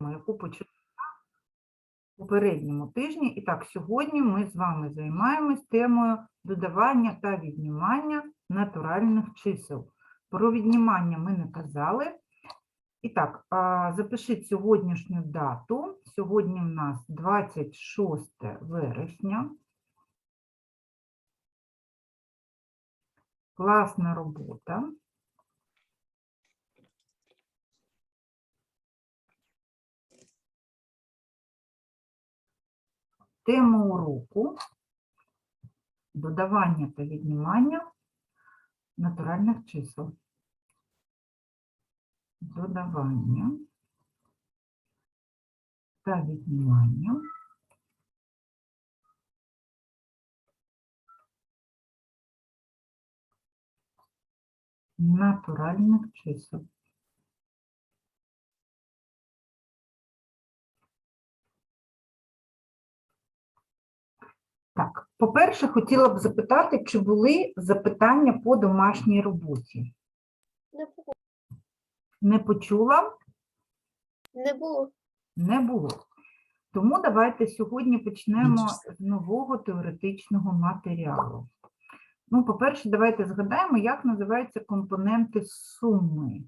яку почали на попередньому тижні. І так, сьогодні ми з вами займаємось темою додавання та віднімання натуральних чисел. Про віднімання ми не казали. І так, запишіть сьогоднішню дату. Сьогодні в нас 26 вересня. Класна робота. Тема уроку додавання та віднімання натуральних чисел. Додавання та віднімання натуральних чисел. Так, по-перше, хотіла б запитати, чи були запитання по домашній роботі? Не було. Не почула? Не було. Не було. Тому давайте сьогодні почнемо з нового теоретичного матеріалу. Ну, по-перше, давайте згадаємо, як називаються компоненти суми.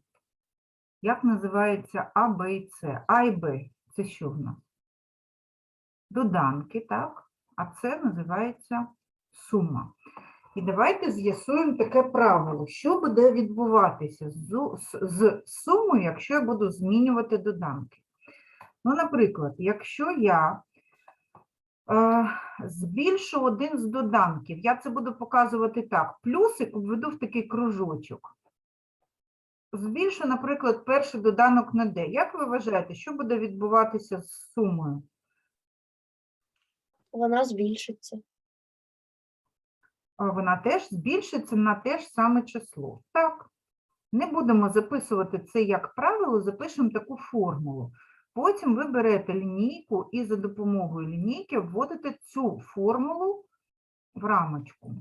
Як називається А, Б і С? А і Б – це що в нас? Доданки, так? А це називається сума. І давайте з'ясуємо таке правило. Що буде відбуватися з, сумою, якщо я буду змінювати доданки? Ну, наприклад, якщо я е, збільшу один з доданків, я це буду показувати так: плюсик введу в такий кружочок. Збільшу, наприклад, перший доданок на D. Як ви вважаєте, що буде відбуватися з сумою? Вона збільшиться. Вона теж збільшиться на те ж саме число. Так. Не будемо записувати це як правило, запишемо таку формулу. Потім ви берете лінійку і за допомогою лінійки вводите цю формулу в рамочку.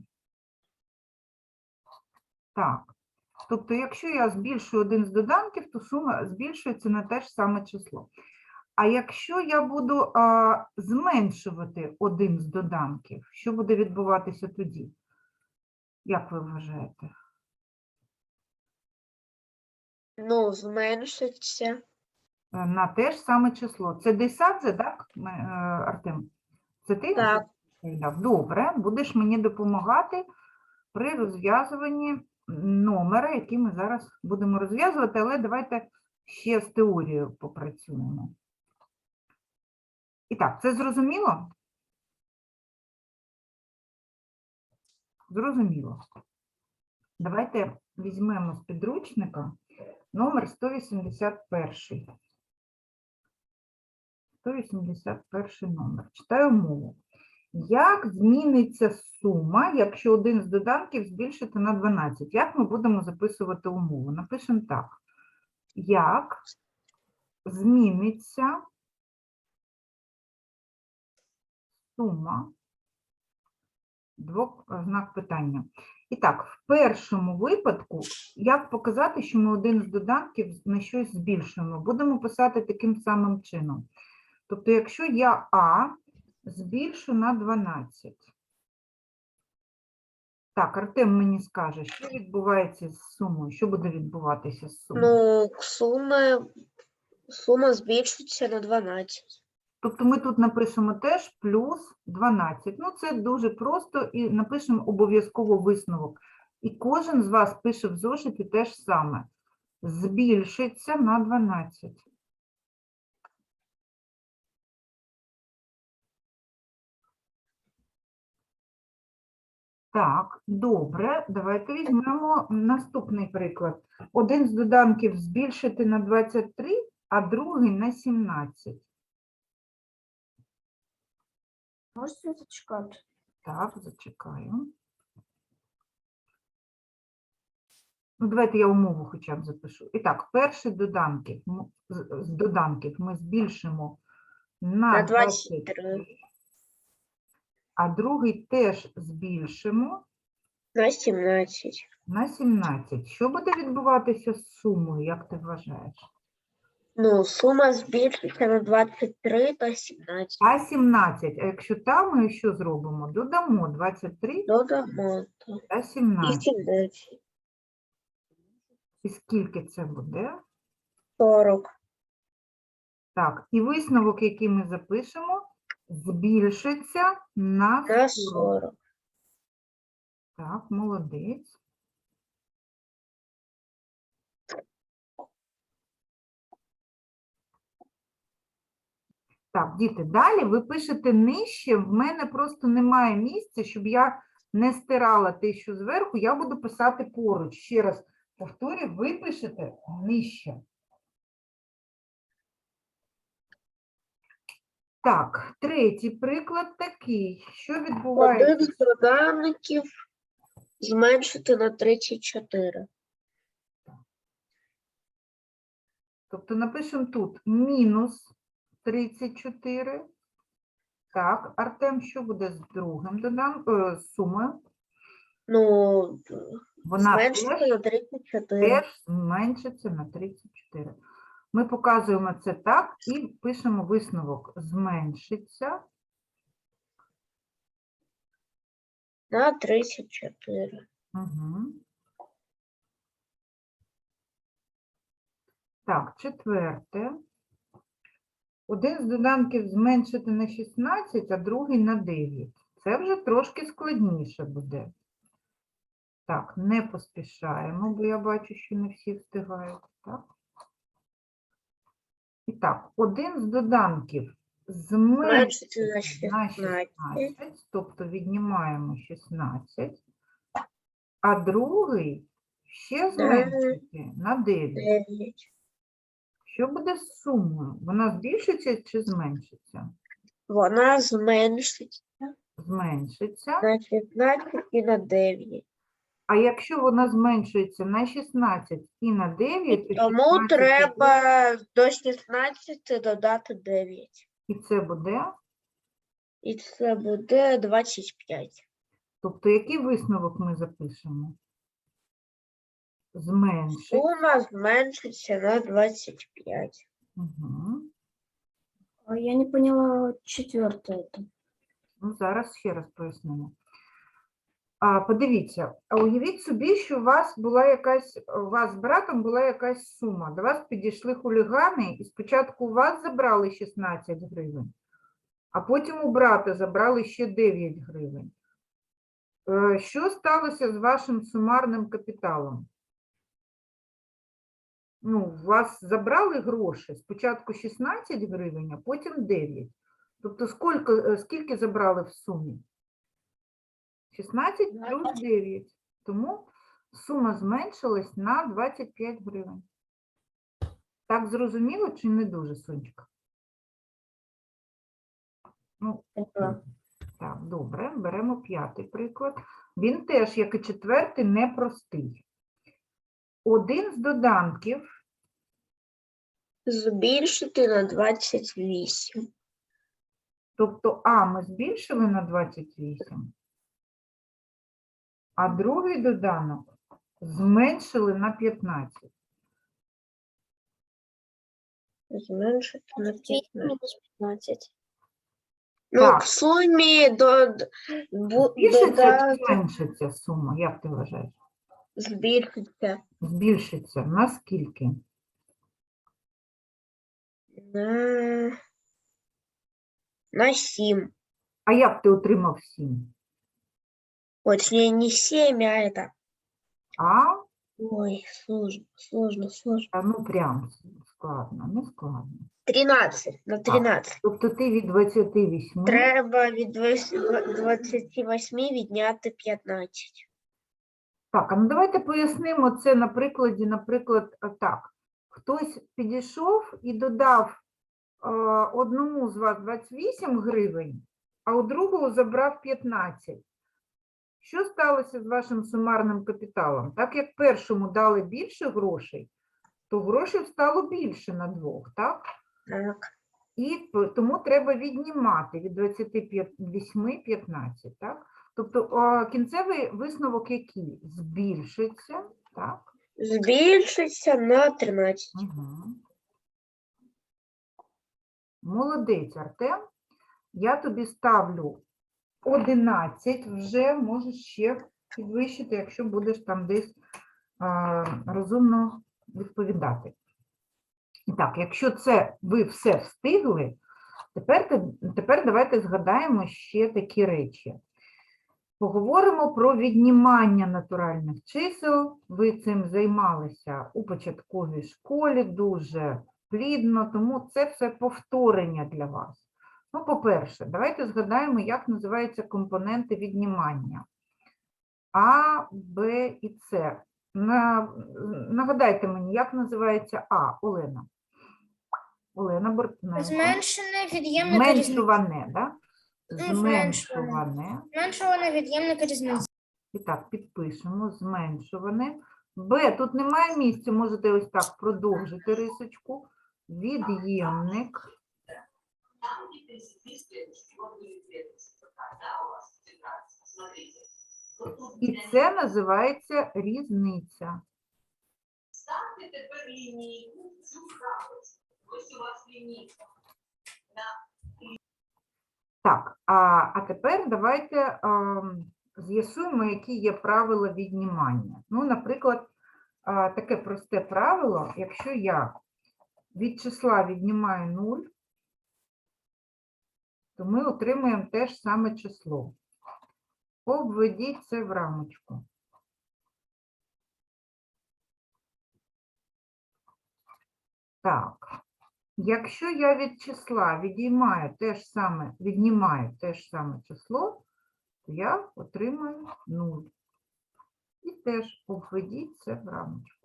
Так. Тобто, якщо я збільшую один з доданків, то сума збільшується на те ж саме число. А якщо я буду а, зменшувати один з доданків, що буде відбуватися тоді? Як ви вважаєте? Ну, зменшиться. Е, На те ж саме число. Це Дейсадзе, так, е, Артем? Це ти? Так. Добре, будеш мені допомагати при розв'язуванні номера, який ми зараз будемо розв'язувати, але давайте ще з теорією попрацюємо. І так, це зрозуміло? Зрозуміло. Давайте візьмемо з підручника номер 181. 181 номер. Читаю мову. Як зміниться сума, якщо один з доданків збільшити на 12? Як ми будемо записувати умову? Напишемо так. Як зміниться сума двох знак питання. І так, в першому випадку, як показати, що ми один з доданків на щось збільшуємо? Будемо писати таким самим чином. Тобто, якщо я А збільшу на 12. Так, Артем мені скаже, що відбувається з сумою? Що буде відбуватися з сумою? Ну, сума, сума збільшиться на 12. Тобто ми тут напишемо теж плюс 12. Ну, це дуже просто і напишемо обов'язково висновок. І кожен з вас пише в зошиті те ж саме. Збільшиться на 12. Так, добре, давайте візьмемо наступний приклад. Один з доданків збільшити на 23, а другий на 17. Можете зачекати? Так, зачекаю. Ну, давайте я умову хоча б запишу. І так, перший доданків, з доданків ми збільшимо на На 23, 23. а другий теж збільшимо На 17. на 17. Що буде відбуватися з сумою, як ти вважаєш? Ну, сума збільшиться на 23 та 17. А 17. А якщо там ми що зробимо? Додамо 23 Додамо. та І 17. 17. І скільки це буде? 40. Так, і висновок, який ми запишемо, збільшиться на На 40. 40. Так, молодець. Так, діти, далі ви пишете нижче. В мене просто немає місця, щоб я не стирала те, що зверху, я буду писати поруч. Ще раз повторюю, ви пишете нижче. Так, третій приклад такий. Що відбувається? Один з доданків зменшити на 34. Тобто напишемо тут мінус 34. Так, Артем, що буде з другим додам, е, з сумою? Ну, Вона зменшити теж, на 34. теж зменшиться на 34. Ми показуємо це так і пишемо висновок. Зменшиться На 34. Угу. Так, четверте. Один з доданків зменшити на 16, а другий на 9. Це вже трошки складніше буде. Так, не поспішаємо, бо я бачу, що не всі встигають. Так. І так, один з доданків Зменшити на на 16. 16, тобто віднімаємо 16, а другий ще зменшити на 9. 9. Що буде з сумою? Вона збільшиться чи зменшиться? Вона зменшить Зменшиться. на 16 і на 9. А якщо вона зменшується на 16 і на 9, то Тому 16 треба до 16 додати 9. і це буде. І це буде 25. Тобто, який висновок ми запишемо? Зменшить. Сума зменшиться на 25. Угу. А Я не поняла четвертое это. Ну, зараз ще раз пояснимо. А, подивіться, а уявіть собі, що у вас була якась, у вас з братом була якась сума. До вас підійшли хулігани, і спочатку у вас забрали 16 гривень, а потім у брата забрали ще 9 гривень. Е, Що сталося з вашим сумарним капіталом? Ну, у вас забрали гроші, спочатку 16 гривень, а потім 9. Тобто скільки, е, скільки забрали в сумі? 16 плюс 9. Тому сума зменшилась на 25 гривень. Так зрозуміло чи не дуже, Сонечка? Ну, так, добре, беремо п'ятий приклад. Він теж, як і четвертий, непростий. Один з доданків Збільшити на 28. Тобто А ми збільшили на 28, а другий доданок зменшили на 15. Зменшити на 15. Ну, Так. в сумі до, бу- Збільшиться чи зменшиться сума, як ти вважаєш? збільшиться Збільшиться на скільки? На, на 7. А як ти отримав 7? Точнее, не 7, а это... А? Ой, сложно, сложно, сложно. Та ну прям складно, не складно. 13, на 13. Тобто ти від 28 Треба від 20 28 відняти 15. Так, а ну давайте пояснимо це на прикладі, наприклад, так. Хтось підійшов і додав одному з вас 28 гривень, а у другого забрав 15. Що сталося з вашим сумарним капіталом? Так як першому дали більше грошей, то грошей стало більше на двох, так? Так. І тому треба віднімати від 28 15, так? Тобто кінцевий висновок який? Збільшиться, так? Збільшиться на 13. Угу. Молодець, Артем. Я тобі ставлю 11 вже, можеш ще підвищити, якщо будеш там десь а, розумно відповідати. І так, якщо це ви все встигли, тепер, тепер давайте згадаємо ще такі речі. Поговоримо про віднімання натуральних чисел. Ви цим займалися у початковій школі дуже плідно, тому це все повторення для вас. Ну, по-перше, давайте згадаємо, як називаються компоненти віднімання. А, Б і С. Нагадайте мені, як називається А, Олена? Олена Бортненко. Зменшене від'ємне. Зменшуване, да? зменшуване. Зменшуване. Зменшуване від'ємника різниця. І так, підпишемо, зменшуване. Б, тут немає місця, можете ось так продовжити рисочку. Від'ємник. І це називається різниця. Ставте тепер лінійку в цю галочку. Ось у вас лінійка. Так, а, а тепер давайте ам, з'ясуємо, які є правила віднімання. Ну, наприклад, а, таке просте правило, якщо я від числа віднімаю 0, то ми отримуємо те ж саме число. Обведіть це в рамочку. Так. Якщо я від числа відіймаю те ж саме, віднімаю те ж саме число, то я отримаю 0. І теж обведіть це в рамочку.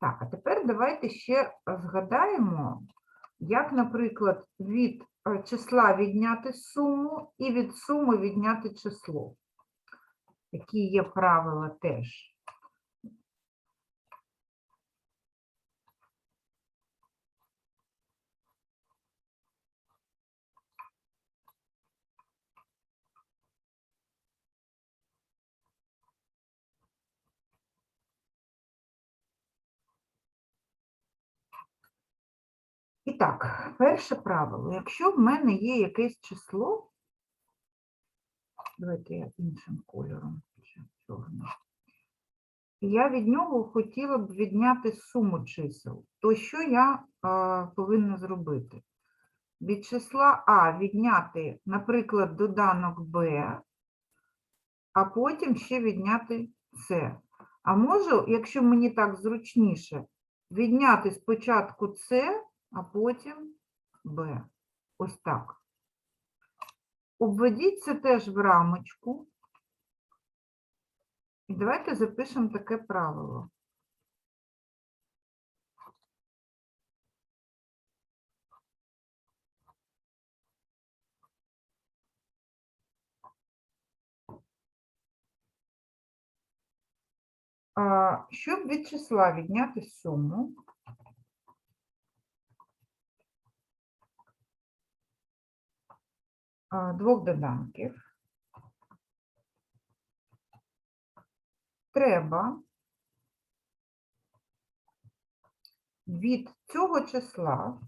Так, а тепер давайте ще згадаємо, як, наприклад, від е, числа відняти суму і від суми відняти число. Такі є правила теж. Так, перше правило. Якщо в мене є якесь число, давайте я іншим кольором, я від нього хотіла б відняти суму чисел, то що я е, повинна зробити? Від числа А відняти, наприклад, доданок Б, а потім ще відняти С. А можу, якщо мені так зручніше, відняти спочатку С, а потім Б. Ось так. Обведіть це теж в рамочку. І давайте запишемо таке правило. Щоб від числа відняти суму, двох доданків, треба від цього числа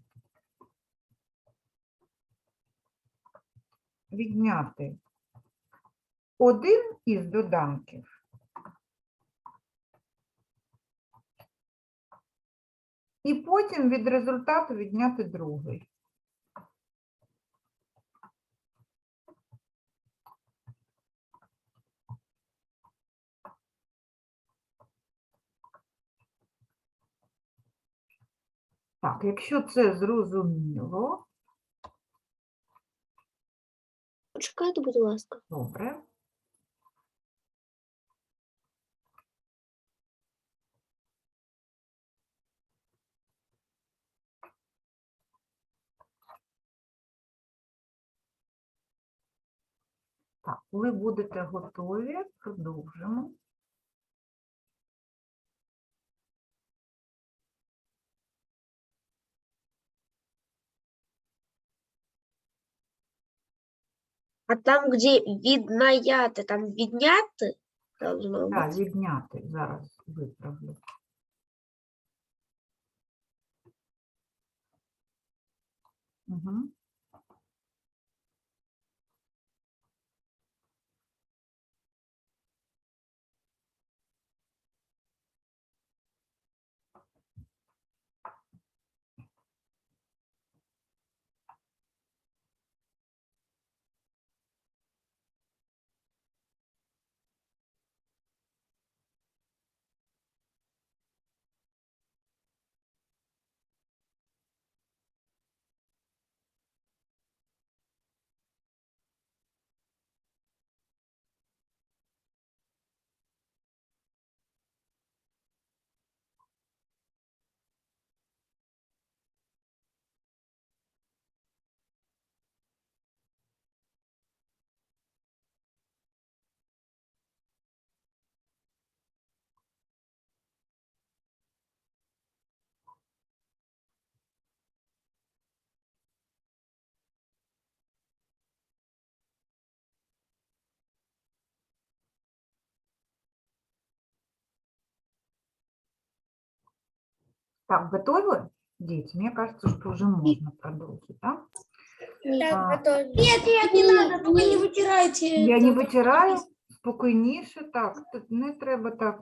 відняти один із доданків і потім від результату відняти другий. Так, якщо це зрозуміло, Почекайте, будь ласка. добре. Так, коли будете готові, продовжимо. А там, где відняти, там відняти? должно Так, быть. відняти. Зараз виправлю. Угу. Так, готовы, дети? Мне кажется, что уже можно продолжить, да? А, Нет, нет, не надо, только не вытирайте. Я не витираю, спокійніше, так, тут не треба так.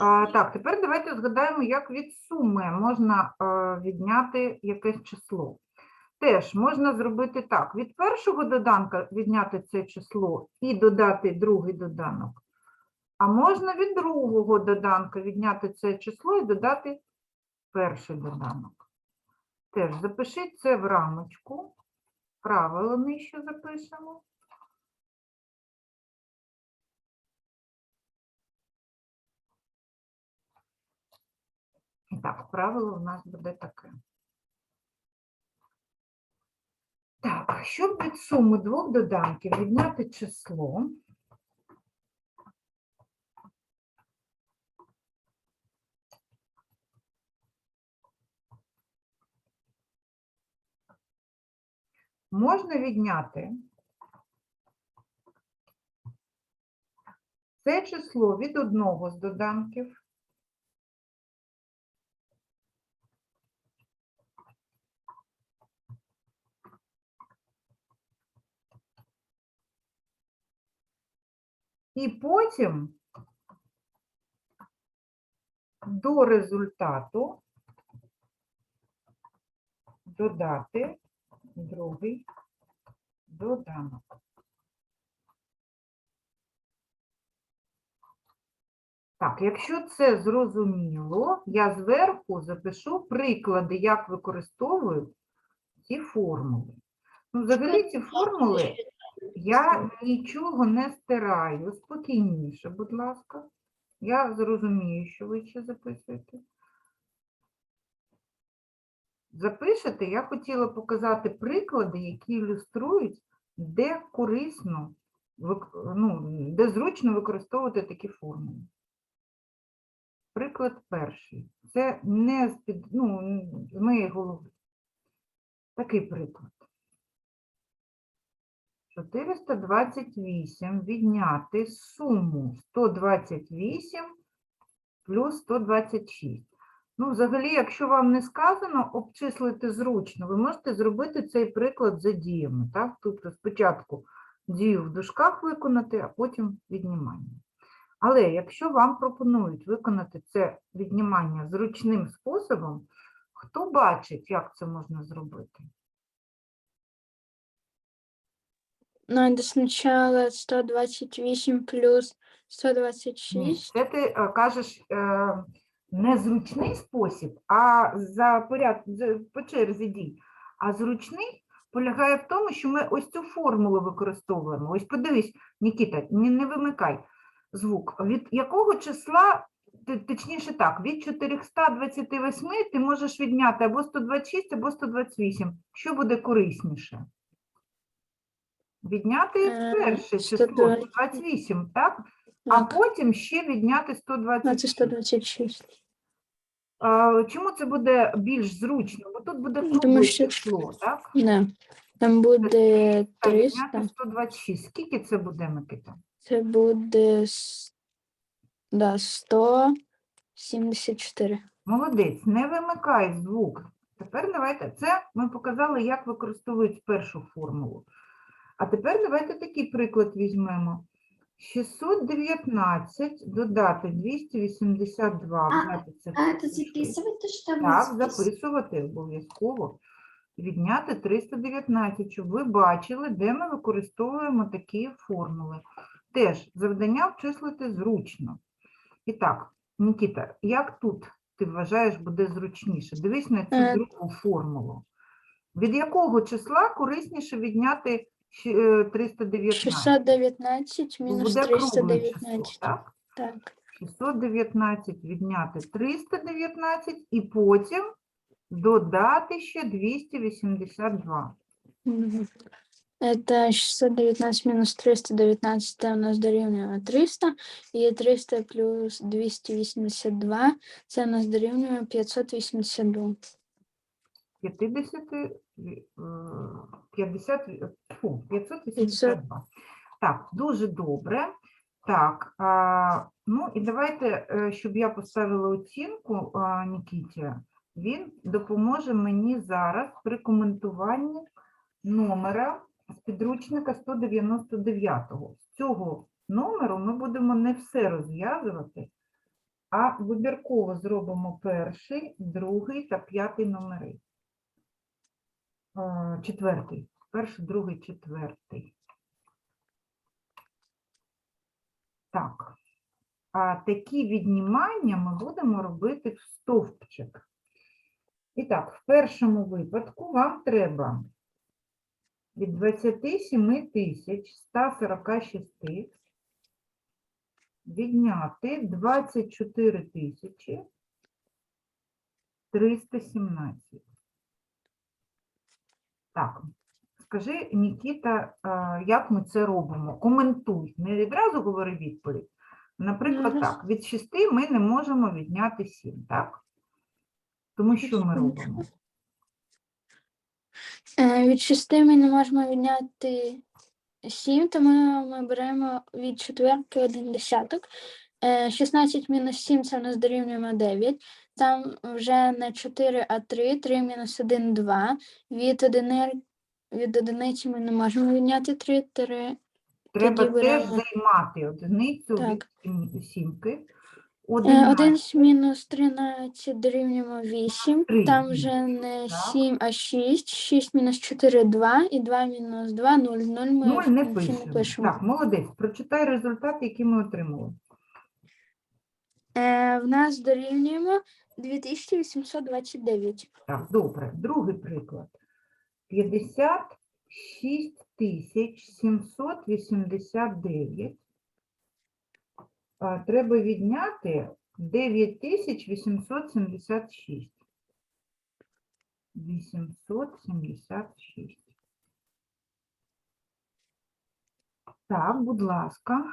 А, так, тепер давайте згадаємо, як від суми можна е, відняти якесь число. Теж можна зробити так: від першого доданка відняти це число і додати другий доданок. А можна від другого доданка відняти це число і додати перший доданок. Теж запишіть це в рамочку. Правило нижче запишемо. І так, правило у нас буде таке. Так, щоб від суми двох доданків відняти число, можна відняти це число від одного з доданків. І потім до результату додати другий доданок. Так, якщо це зрозуміло, я зверху запишу приклади, як використовують ці формули. Ну, взагалі ці формули я нічого не стираю. Спокійніше, будь ласка. Я зрозумію, що ви ще записуєте. Запишете, я хотіла показати приклади, які ілюструють, де корисно, ну, де зручно використовувати такі формули. Приклад перший. Це не з, під, ну, з моєї голови. Такий приклад. 428 відняти суму 128 плюс 126. Ну, взагалі, якщо вам не сказано обчислити зручно, ви можете зробити цей приклад за діями. Так? Тобто спочатку дію в дужках виконати, а потім віднімання. Але якщо вам пропонують виконати це віднімання зручним способом, хто бачить, як це можна зробити? Надо сначала 128 плюс Ні, 126. Це ти е, кажеш е, не зручний спосіб, а за поряд, за- по черзі дій. А зручний полягає в тому, що ми ось цю формулу використовуємо. Ось подивись, Нікіта, не, не вимикай звук. Від якого числа, точніше так, від 428 ти можеш відняти або 126, або 128. Що буде корисніше? Відняти Е, перше число 120. 128, так? А потім ще відняти а це 126. 126. А, Чому це буде більш зручно? Бо тут буде кругле що- число, так? Да. Там буде А 300. відняти 126. Скільки це буде, Микита? Це буде с- да, 174. Молодець, не вимикай звук. Тепер давайте, це ми показали, як використовують першу формулу. А тепер давайте такий приклад візьмемо. 619 додати 282, А, взяти це А это куточки. записывать-то Так, записувати обов'язково. Відняти 319, щоб ви бачили, де ми використовуємо такі формули. Теж завдання обчислити зручно. І так, Нікіта, як тут ти вважаєш буде зручніше? Дивись на цю Е. другу формулу. Від якого числа корисніше відняти щ- е, 319? 619 мінус Буде кругле число, 319. так? Так. 619 відняти 319 і потім додати ще 282. Мгм. Это 619 минус 319 це у нас дорівнює 300, і 300 плюс 282 це у нас дорівнює 582. 50, е, 50, е, фу, 582. Так, дуже добре. Так, ну і давайте, е, щоб я поставила оцінку Нікіті, він допоможе мені зараз при коментуванні номера з підручника 199-го. З цього номеру ми будемо не все розв'язувати, а вибірково зробимо перший, другий та п'ятий номери. Четвертий. Перший, другий, четвертий. Так. А такі віднімання ми будемо робити в стовпчик. І так, в першому випадку вам треба від 27 тисяч 146 відняти 24 тисячі 317. Так, скажи, Нікіта, як ми це робимо? Коментуй, не відразу говори відповідь. Наприклад, Мгм. так, від 6 ми не можемо відняти 7, так? Тому що ми робимо? Е, Від 6 ми не можемо відняти 7, тому ми беремо від четверки один десяток. Е, 16 мінус 7 це у нас дорівнюємо 9. Там вже не 4, а 3. 3 мінус 1 – 2. Від, одини... від одиниці ми не можемо відняти 3. 3. Треба теж беремо- займати одиницю від Так. сім- сімки. Е, 11 11 мінус 13 дорівнюємо 8. Три Там вже не так. 7, а 6. 6 мінус 4 – 2. І 2 мінус 2 – 0. 0 ми Нуль не в пишемо. не пишемо. Так, молодець. Прочитай результати, які ми отримали. Е, в нас дорівнюємо 2829. Так, добре. Другий приклад. 56 тисяч 789. А, Треба відняти 9 тисяч 876. 876. Так, будь ласка.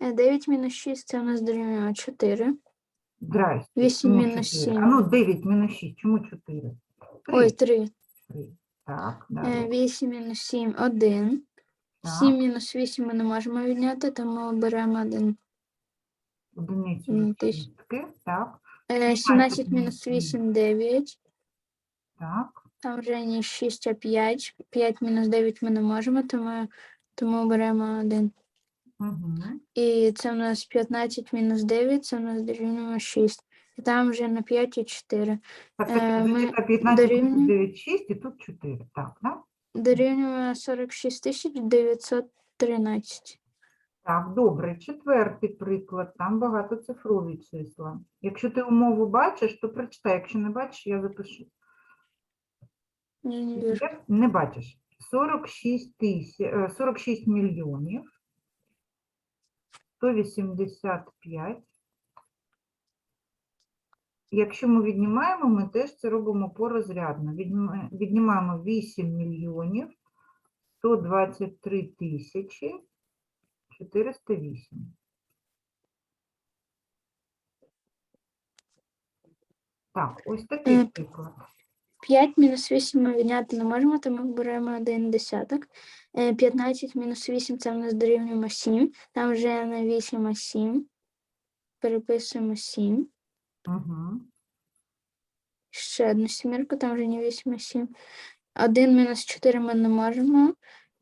9 мінус 6 це у нас дорівнює 4. Здрасте. Вісім Чому мінус чотири? сім. А ну 9 мінус 6. Чому 4? Ой, 3. Так, далі. 8 мінус 7 – 1. Так. 7 мінус 8 ми не можемо відняти, тому беремо 1. Одиницю М, від тисяч. шістки. Так, Е, 17 мінус 8 – 9. так. Там вже не 6, а 5. 5 мінус 9 ми не можемо, тому, тому беремо 1. Угу. І це у нас 15 мінус 9, це у нас дорівнює 6. І там вже на 5 і 4. Так, так, Е, ми зачекай, 15 дорівнює- 9, 6 і тут 4. Так, да? Дорівнює 46 тисяч 913. Так, добре. Четвертий приклад. Там багатоцифрові числа. Якщо ти умову бачиш, то прочитай. Якщо не бачиш, я запишу. Я не вижу. Не бачиш. 46, тисяч, е, 46 мільйонів 185. Якщо ми віднімаємо, ми теж це робимо порозрядно. Віднімаємо 8 мільйонів 123 тисячі 408. Так, ось такий приклад. 5 мінус 8 ми відняти не можемо, тому беремо 1 десяток. Е, 15 мінус 8 це в нас дорівнюємо 7. Там вже не 8, а 7. Переписуємо 7. Угу. Ще одну сімірку, там вже не 8, а 7. 1 мінус 4 ми не можемо.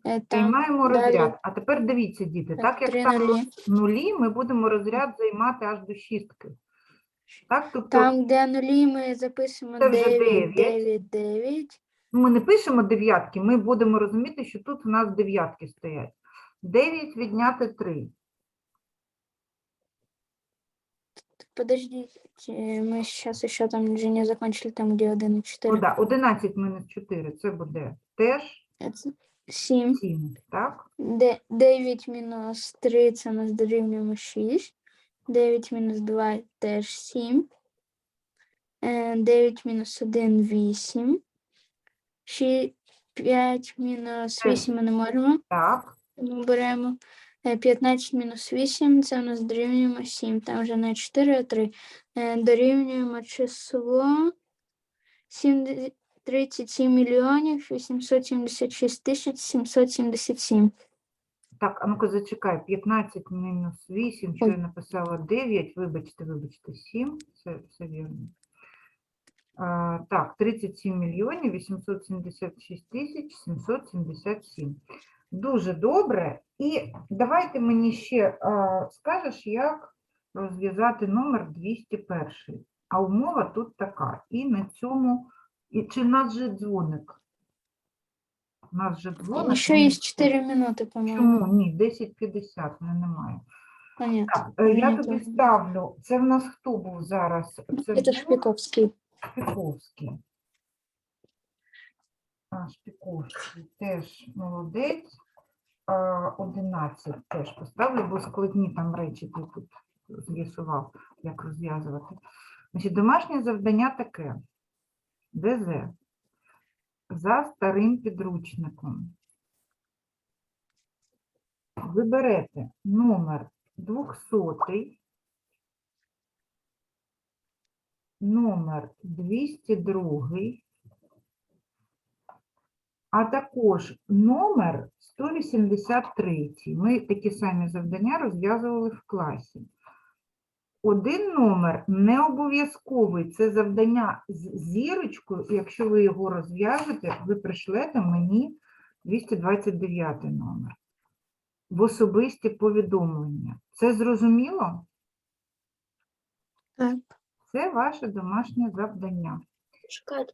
Е, Там Займаємо далі розряд. А тепер дивіться, діти, так як 3 там нулі. нулі, ми будемо розряд займати аж до шістки. Так, тобто Там, де нулі, ми записуємо Це вже 9, 9. 9, 9. ми не пишемо дев'ятки, ми будемо розуміти, що тут у нас дев'ятки стоять. 9 відняти 3. Подождите, мы сейчас еще там же не закончили, там где 1 и 4. Ну, да, 11 мінус 4 це буде теж 7. 7, так? 9 мінус 3 це у нас дорівнюємо 6. 9 мінус 2 теж 7. 9 мінус 1 8. 5 мінус Теж. 8 ми не можемо. Так. Тому беремо е, 15 мінус 8, це у нас дорівнюємо 7. Там вже не 4, а 3. Е, Дорівнюємо число 7 37 мільйонів 876 тисяч 777. Так, а ну-ка зачекай, 15 мінус 8, що я написала 9, вибачте, вибачте, 7, це все вірно. А, так, 37 мільйонів 876 тисяч 777. Дуже добре. І давайте мені ще а, скажеш, як розв'язати номер 201. А умова тут така. І на цьому, і, чи нас же дзвоник? У нас же дзвоник. Ще він- є 4 минути, по-моєму. Чому? Ні, 10.50, ну немає. Понятно. Так, е, я Мені тобі теж. ставлю. Це в нас хто був зараз? Це Це був Шпіковський. Шпіковський. А, Шпіковський теж молодець. А, 11 теж поставлю, бо складні там речі ти тут з'ясував, як розв'язувати. Значить, домашнє завдання таке. ДЗ. За старим підручником. Ви берете номер 200, номер 202, а також номер 183. Ми такі самі завдання розв'язували в класі. Один номер не обов'язковий, це завдання з зірочкою, і якщо ви його розв'яжете, ви пришлете мені 229 номер в особисті повідомлення. Це зрозуміло? Так. Це ваше домашнє завдання. Чекайте.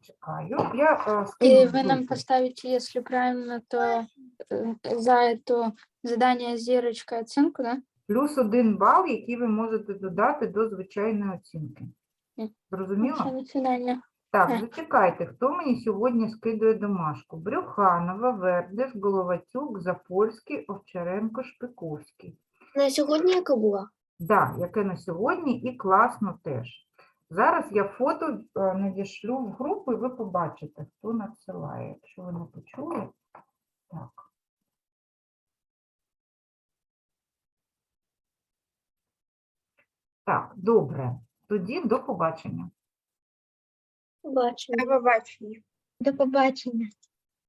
Чекаю. Я е, І ви нам поставите, если правильно, то э, за это задание зірочка оценку, да? Плюс один бал, який ви можете додати до звичайної оцінки. Зрозуміло? Так, зачекайте, хто мені сьогодні скидує домашку? Брюханова, Вердеш, Головатюк, Запольський, Овчаренко, Шпиковський. На сьогодні яка була? Да, яке на сьогодні і класно теж. Зараз я фото е, надішлю в групу, і ви побачите, хто надсилає. Якщо ви не почули, так. Так, добре. Тоді до побачення. До побачення. До побачення.